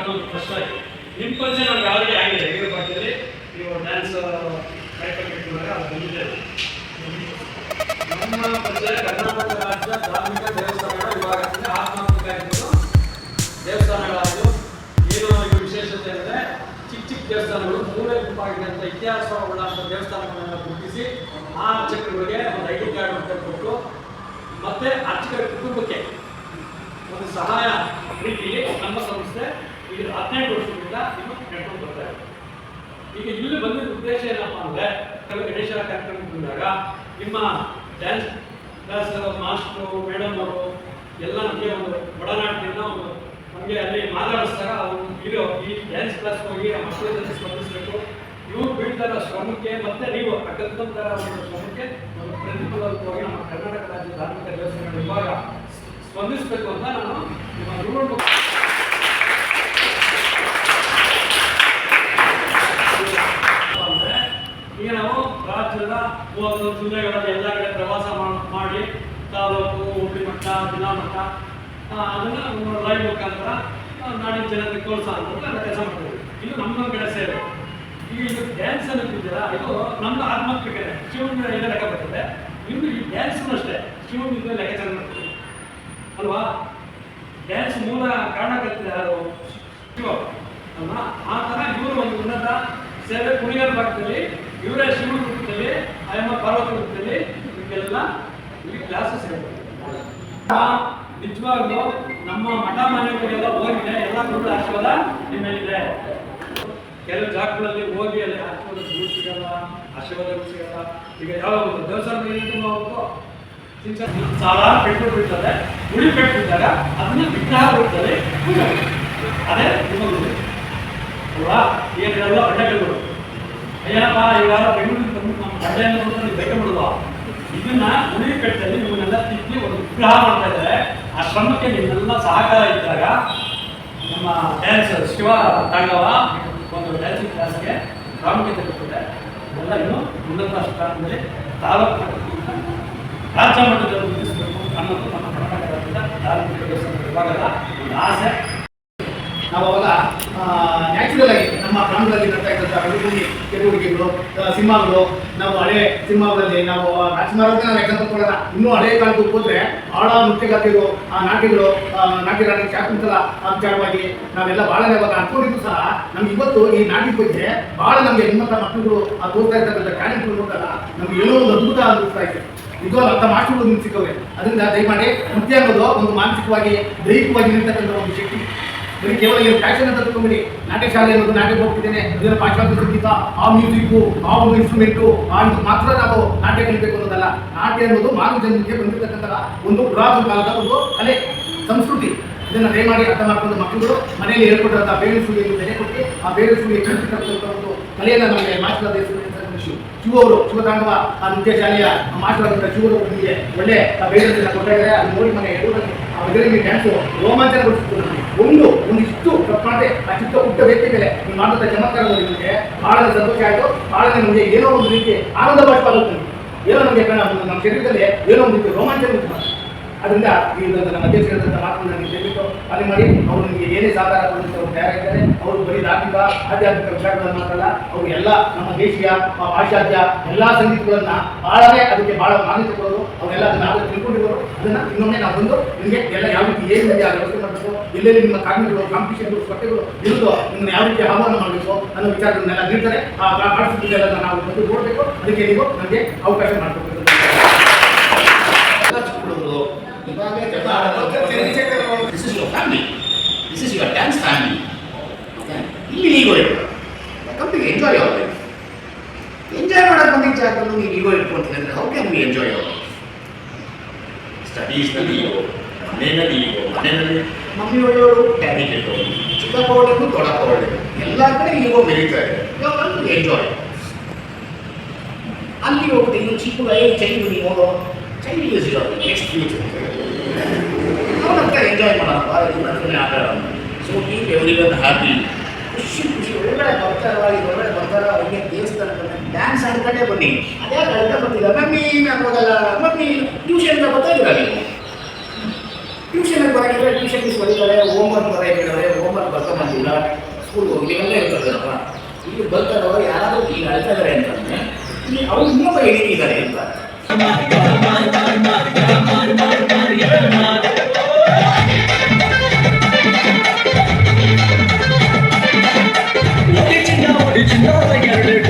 ಮಾಡೋದು ಫಸ್ಟ್ ಆಗಿ ನಿಮ್ಮ ಪರಿಚಯ ನಮ್ಗೆ ಆಲ್ರೆಡಿ ಆಗಿದೆ. ಹೇಗೆ ಬರ್ತೀರಿ. ನೀವು ಡ್ಯಾನ್ಸ್ ನಮ್ಮ ಕರ್ನಾಟಕ ರಾಜ್ಯ ಏನು ವಿಶೇಷತೆ ಅಂದರೆ ಚಿಕ್ಕ ಚಿಕ್ಕ ದೇವಸ್ಥಾನಗಳು ದೇವಸ್ಥಾನಗಳನ್ನ ಒಂದು ಕಾರ್ಡ್ ಅಂತ ಕೊಟ್ಟು ಮತ್ತೆ ಅರ್ಚಕರ ಕುಟುಂಬಕ್ಕೆ ಒಂದು ಸಹಾಯ ರೀತಿಯಲ್ಲಿ ನಮ್ಮ ಸಂಸ್ಥೆ ಈಗ ಹದಿನೆಂಟು ವರ್ಷದಿಂದ ಇದು ನಡ್ಕೊಂಡು ಬರ್ತಾ ಇದೆ. ಈಗ ಇಲ್ಲಿ ಬಂದಿದ್ದ ಉದ್ದೇಶ ಏನಪ್ಪ ಅಂದರೆ ಗಣೇಶರ ಕಾರ್ಯಕ್ರಮ ಬಂದಾಗ ನಿಮ್ಮ ಡ್ಯಾನ್ಸ್ ಕ್ಲಾಸ್ ಮಾಸ್ಟ್ರು ಮೇಡಮ್ ಅವರು ಎಲ್ಲ ನಮಗೆ ಒಂದು ಒಡನಾಟದಿಂದ ಒಂದು ನಮಗೆ ಅಲ್ಲಿ ಮಾತಾಡಿಸ್ದಾಗ ಅವರು ಇರೋ ಈ ಡ್ಯಾನ್ಸ್ ಕ್ಲಾಸ್ ಹೋಗಿ ಆ ಮಕ್ಕಳ ಜೊತೆ ಸ್ಪಂದಿಸಬೇಕು. ಇವ್ರು ಬೀಳ್ತಾರ ಶ್ರಮಕ್ಕೆ ಮತ್ತೆ ನೀವು ಅಕಲ್ಪಂತರ ಒಂದು ಶ್ರಮಕ್ಕೆ ಒಂದು ಪ್ರತಿಫಲವಾಗಿ ನಮ್ಮ ಕರ್ನಾಟಕ ರಾಜ್ಯ ಧಾರ್ಮಿಕ ದೇವಸ್ಥಾನಗಳ ವಿಭಾಗ ಸ್ಪಂದಿಸಬೇಕು ಅಂತ ನಾನು ನಿಮ್ಮ ಮೂವತ್ತೊಂದು ಜಿಲ್ಲೆಗಳಲ್ಲಿ ಎಲ್ಲ ಕಡೆ ಪ್ರವಾಸ ಮಾಡಿ ತಾಲೂಕು ಹುಬ್ಬಳ್ಳಿ ಮಟ್ಟ ಜಿಲ್ಲಾ ಮಟ್ಟ ಅದನ್ನು ಲೈವ್ ಮುಖಾಂತರ ನಾಡಿನ ಜನರಿಗೆ ಪ್ರೋತ್ಸಾಹ ಅಂತ ಕೆಲಸ ಮಾಡ್ತೀವಿ. ಇದು ನಮ್ಮ ಕಡೆ ಸೇವೆ ಈಗ ಇದು ಡ್ಯಾನ್ಸ್ ಅನ್ನೋದಿದೆಯಲ್ಲ ಇದು ನಮ್ದು ಆತ್ಮಹತ್ಯೆ ಶಿವನ ಲೆಕ್ಕ ಬರ್ತದೆ. ಇನ್ನು ಈ ಡ್ಯಾನ್ಸ್ ಅಷ್ಟೇ ಶಿವನ ಲೆಕ್ಕಾಚಾರ ಮಾಡ್ತೀವಿ. ಅಲ್ವಾ? ಡ್ಯಾನ್ಸ್ ಮೂಲ ಕಾರಣಕರ್ತ ಯಾರು? ಶಿವ. ಅಲ್ವಾ? ಆ ಥರ ಇವರು ಒಂದು ಉನ್ನತ ಸೇವೆ ಕುಣಿಗಲ್ ಭಾಗದಲ್ಲಿ, ಇವರೇ ಶಿವನ ರೂಪದಲ್ಲಿ ಅಯ್ಯಮ್ಮ ಪರ್ವತದಲ್ಲಿ ರೂಪದಲ್ಲಿ ನಿಮಗೆಲ್ಲ ಇಲ್ಲಿ ಕ್ಲಾಸಸ್ ನಿಜವಾಗ್ಲೂ ನಮ್ಮ ಮಠ ಮನೆಗಳಿಗೆಲ್ಲ ಹೋಗಿದೆ, ಎಲ್ಲ ಗುರುಗಳ ಆಶೀರ್ವಾದ ನಿಮ್ಮಲ್ಲಿದೆ. ಕೆಲವು ಜಾಗಗಳಲ್ಲಿ ಹೋಗಿ ಅಲ್ಲಿ ಆಶೀರ್ವಾದ ಸಿಗಲ್ಲ ಆಶೀರ್ವಾದಗಳು ಸಿಗಲ್ಲ. ಈಗ ಯಾವ ದೇವಸ್ಥಾನ ಹೋಗ್ತು ಸಾಲ ಪೆಟ್ರೋಲ್ ಹುಳಿ ಗುಡಿ ಇದ್ದಾಗ ಅದನ್ನ ವಿಗ್ರಹ ಮಾಡಿ. ಅದೇ ನಿಮ್ಮ ಗುಡಿ. ಅಲ್ವಾ? ಈಗ ಅಡ್ಡಗಳು ಅಯ್ಯಪ್ಪ ಇವಾಗ ಬೆಂಗಳೂರಿಗೆ ನೋಡ್ಕೊಂಡು ನೀವು ಬೇಗ ಬಿಡುವ ಇದನ್ನ ಉಳಿ ಕಟ್ಟಲ್ಲಿ ನಿಮ್ಮನ್ನೆಲ್ಲ ತಿದ್ದಿ ಒಂದು ವಿಗ್ರಹ ಮಾಡ್ತಾ ಇದ್ದಾರೆ. ಆ ಶ್ರಮಕ್ಕೆ ನಿಮ್ಮೆಲ್ಲ ಸಹಕಾರ ಇದ್ದಾಗ ನಮ್ಮ ಡ್ಯಾನ್ಸ್ ಶಿವ ತಾಂಡವ ಒಂದು ಡ್ಯಾನ್ಸಿಂಗ್ ಕ್ಲಾಸ್ಗೆ ಪ್ರಾಮುಖ್ಯತೆ ಕೊಟ್ಟಿದೆ ಎಲ್ಲ ಇನ್ನು ಉನ್ನತ ಸ್ಥಾನದಲ್ಲಿ ತಾಲೂಕು ರಾಜ್ಯ ಮಟ್ಟದಲ್ಲಿ ಗುರುತಿಸಬೇಕು ಅನ್ನೋದು ನಮ್ಮ ಕರ್ನಾಟಕ ರಾಜ್ಯದ ಧಾರ್ಮಿಕ ವಿಭಾಗದ ಒಂದು ಆಸೆ. ನಾವು ಅವಾಗ ನ್ಯಾಚುರಲ್ ಆಗಿ ನಮ್ಮ ಗ್ರಾಮದಲ್ಲಿ ನಡ್ತಾ ಇದ್ದಂಥ ಅಭಿವೃದ್ಧಿ ಚಟುವಟಿಕೆಗಳು ಸಿನಿಮಾಗಳು, ನಾವು ಹಳೆ ಸಿನಿಮಾಗಳಲ್ಲಿ ನಾವು ರಾಜ್ಕುಮಾರಕ್ಕೆ ನಾವು ಕೊಡೋಣ ಇನ್ನೂ ಹಳೆ ಕಾಲಕ್ಕೆ ಹೋದ್ರೆ ಆಳ ನೃತ್ಯಗಾತಿಗಳು, ಆ, ನಾಟಿಗಳು ನಾಟಿ ರಾಣಿ ಶಾಕುಂತಲ ವಿಚಾರವಾಗಿ ನಾವೆಲ್ಲ ಭಾಳ ಇವಾಗ ಅನ್ಕೊಂಡಿದ್ದು ಸಹ, ನಮ್ಗೆ ಇವತ್ತು ಈ ನಾಟಿ ಬಗ್ಗೆ ಭಾಳ ನಮಗೆ ನಿಮ್ಮಂಥ ಮಕ್ಕಳು ಆ ತೋರ್ತಾ ಇರ್ತಕ್ಕಂಥ ಟ್ಯಾಲೆಂಟ್ಗಳು ನೋಡಿದಾಗ ನಮ್ಗೆ ಏನೋ ಒಂದು ಅದ್ಭುತ ಅನಿಸ್ತಾ ಇದೆ. ಇದು ಅಂತ ಮಾತುಗಳು ನಿಮ್ಗೆ ಸಿಕ್ಕವೆ ಅದರಿಂದ ದಯಮಾಡಿ ನೃತ್ಯ ಅನ್ನೋದು ಒಂದು ಮಾನಸಿಕವಾಗಿ, ದೈಹಿಕವಾಗಿ ನಿಂತಕ್ಕಂಥ ಒಂದು ಶಕ್ತಿ. ಬರೀ ಕೇವಲ ಏನು ಫ್ಯಾಷನ್ ಅಂತ ತಿಳ್ಕೊಂಬಿಡಿ. ನಾಟ್ಯ ಶಾಲೆ ಅನ್ನೋದು ನಾಟ್ಯ ಹೋಗ್ತಿದ್ದೇನೆ. ಅದರ ಪಾಶ್ಚಾತ್ಯ ಸಂಗೀತ, ಆ ಮ್ಯೂಸಿಕ್ಕು, ಆ ಒಂದು ಇನ್ಸ್ಟ್ರೂಮೆಂಟು ಆ ಮಾತ್ರ ನಾವು ನಾಟ್ಯ ಕಲಿಬೇಕು ಅನ್ನೋದಲ್ಲ. ನಾಟ್ಯ ಅನ್ನೋದು ಮಾನವ ಜನರಿಗೆ ಬಂದಿರತಕ್ಕಂಥ ಒಂದು ಪುರಾತನ ಕಾಲದ ಒಂದು ಕಲೆ, ಸಂಸ್ಕೃತಿ. ಇದನ್ನ ದಯಮಾಡಿ ಅರ್ಥ ಮಾಡ್ಕೊಂಡು ಮಕ್ಕಳು ಮನೆಯಲ್ಲಿ ಹೇಳ್ಕೊಟ್ಟಂತಹ ಬೇರೆ ಸುಳಿಯನ್ನು ಬೆಲೆ ಕೊಟ್ಟು ಆ ಬೇರೆ ಕಲಿಸಿರ್ತಕ್ಕಂಥ ಒಂದು ಕಲೆಯನ್ನು ನಮಗೆ ಮಾಸ್ಟರ್ ಶಿವ ಶಿವ ಅವರು ಶಿವತಾಂಡವ, ಆ ನೃತ್ಯ ಶಾಲೆಯ ಮಾಸ್ಟರ್ ಆಗಿದ್ದ ಶಿವರು ನಿಮಗೆ ಒಳ್ಳೆ ಬೇರೆ ಕೊಟ್ಟಾಗಿದೆ ಇದ್ದಾರೆ ಅದು ನೋಡಿ ಮನೆ ಎದುರಲ್ಲಿ ಆ ಡ್ಯಾನ್ಸು ರೋಮಾಂಚನಗೊಳಿಸಿತ್ತು ನಮಗೆ. ಒಂದು ಒಂದಿಷ್ಟು ಪ್ರಮಾಣ ಆ ಚಿಕ್ಕ ಪುಟ್ಟ ವ್ಯಕ್ತಿ ಮೇಲೆ ನೀವು ಮಾಡಿದ ಚಮತ್ಕಾರ ನೋಡಿ ನಿಮಗೆ ಬಹಳ ಸಂತೋಷ ಆಯಿತು. ಬಹಳ ನಮಗೆ ಏನೋ ಒಂದು ರೀತಿ ಆನಂದ ಭಾಷೆ ಆಗುತ್ತೆ. ಏನೋ ನಮಗೆ ನಮ್ಮ ಶರೀರದಲ್ಲಿ ಏನೋ ಒಂದು ರೀತಿ ರೋಮಾಂಚನ ಉಂಟು. ಅದರಿಂದ ಈ ಒಂದು ನಮ್ಮ ಅಧ್ಯಕ್ಷ ಮಾತನ್ನು ನನಗೆ ದಯವಿಟ್ಟು ಅಲ್ಲಿ ಮಾಡಿ, ಅವರು ನಿಮಗೆ ಏನೇ ಸಹಕಾರ ಕೊಡಲಿಕ್ಕೆ ಅವರು ತಯಾರಾಗಿದ್ದಾರೆ ಅವರು ಬರೀ ಧಾರ್ಮಿಕ, ಆಧ್ಯಾತ್ಮಿಕ ವಿಚಾರಗಳನ್ನು ಮಾತ್ರಲ್ಲ, ಅವರು ಎಲ್ಲ ನಮ್ಮ ದೇಶೀಯ ಪಾಶ್ಚಾತ್ಯ ಎಲ್ಲ ಸಂಗೀತಗಳನ್ನ ಬಹಳನೇ ಅದಕ್ಕೆ ಭಾಳ ಮಾನ್ಯತೆ ಕೊಡೋದು ಅವರೆಲ್ಲ ಅದನ್ನ ಆಗಲೇ ತಿಳ್ಕೊಂಡಿರೋರು. ಅದನ್ನ ಇನ್ನೊಮ್ಮೆ ನಾವು ಬಂದು ನಿಮಗೆ ಎಲ್ಲ ಯಾವ ರೀತಿ ಏನು ಇದೆ ಆ ವ್ಯವಸ್ಥೆ ಮಾಡಬೇಕು, ಎಲ್ಲೆಲ್ಲಿ ನಿಮ್ಮ ಕಾರ್ಮಿಕರು ಕಾಂಪಿಟೇಷನ್ಗಳು ಸ್ಪರ್ಧೆಗಳು ಇರುತ್ತೋ ನಿಮ್ಮನ್ನ ಯಾವ ರೀತಿ ಆಹ್ವಾನ ಮಾಡಬೇಕು ಅನ್ನೋ ವಿಚಾರಗಳನ್ನೆಲ್ಲ ನೀಡ್ತಾರೆ. ಆ ಪಾಠಶಾಲೆಲ್ಲ ನಾವು ಬಂದು ನೋಡಬೇಕು. ಅದಕ್ಕೆ ನೀವು ನಮಗೆ ಅವಕಾಶ ಮಾಡಿಕೊಡ್ಬೇಕು. ಎಂಜಾಯ್ ಮಾಡೋಕೆ ಬಂದಿದ್ದ ಜಾಗದಲ್ಲಿ ನೀವು ಈಗೋ ಇಟ್ಕೊಂತೀನಿ ಅಂದರೆ ಹೌ ಕ್ಯಾನ್ ಬಿ ಎಂಜಾಯ್ ಸ್ಟಡೀಸ್ನಲ್ಲಿ ಮನೆಯಲ್ಲಿ ಈಗೋ ಮನೆಯಲ್ಲಿ ಮಮ್ಮಿ ಒಳ್ಳೆಯವರು ಡ್ಯಾಡಿ ಕೆಟ್ಟವರು ಚಿಕ್ಕಪ್ಪ ಒಳ್ಳೆಯವರು ದೊಡ್ಡಪ್ಪ ಒಳ್ಳೆಯವರು ಎಲ್ಲ ಕಡೆ ಈಗೋ ಬೆಳೀತಾ ಇದೆ. ಎಂಜಾಯ್ ಅಲ್ಲಿ ಹೋಗುತ್ತೆ ಇನ್ನು ಚಿಕ್ಕ ಏ ಚೈಲ್ಡ್ ನೀವು ಚೈಲ್ಡ್ ಯೂಸ್ ಇರೋ ನೆಕ್ಸ್ಟ್ ಫ್ಯೂಚರ್ ಅವನಂತ ಎಂಜಾಯ್ ಮಾಡೋಣ ಆಟ so keep everyone happy ಖುಷಿ ಖುಷಿ ಒಳಗಡೆ ಬರ್ತಾರ ಒಳಗಡೆ ಬರ್ತಾರ ಅವ್ರಿಗೆ ದೇವಸ್ಥಾನ ಡ್ಯಾನ್ಸ್ ಆಡ್ಕೊಂಡೇ ಬನ್ನಿ. ಅದೇ ಅಳ್ತಾ ಬರ್ತಿಲ್ಲ ಮಮ್ಮಿ ನಾನು ಹೋಗಲ್ಲ ಮಮ್ಮಿ ಟ್ಯೂಷನ್ ಬರ್ತಾ ಇದ್ದಾರೆ. ನೀವು ಟ್ಯೂಷನ್ಗೆ ಬರೋಕ್ಕಿದ್ರೆ ಟ್ಯೂಷನ್ ಮಿಸ್ ಬರೀತಾರೆ ಹೋಮ್ವರ್ಕ್ ಬರೋದಿದ್ದಾರೆ ಹೋಮ್ವರ್ಕ್ ಬರ್ತಾ ಬಂದಿಲ್ಲ. ಸ್ಕೂಲ್ಗೆ ಹೋಗಿ ಎಲ್ಲ ಇರ್ತದಲ್ಲಪ್ಪ ಇಲ್ಲಿ ಬರ್ತಾರವರು ಯಾರಾದರೂ ಈಗ ಅಳ್ತಾ ಇದ್ದಾರೆ ಇಲ್ಲಿ ಅವ್ರು ಇನ್ನೊಬ್ಬ ಹೇಳಿದ್ದಾರೆ ಅಂತ. ಎರಡು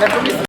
Gracias.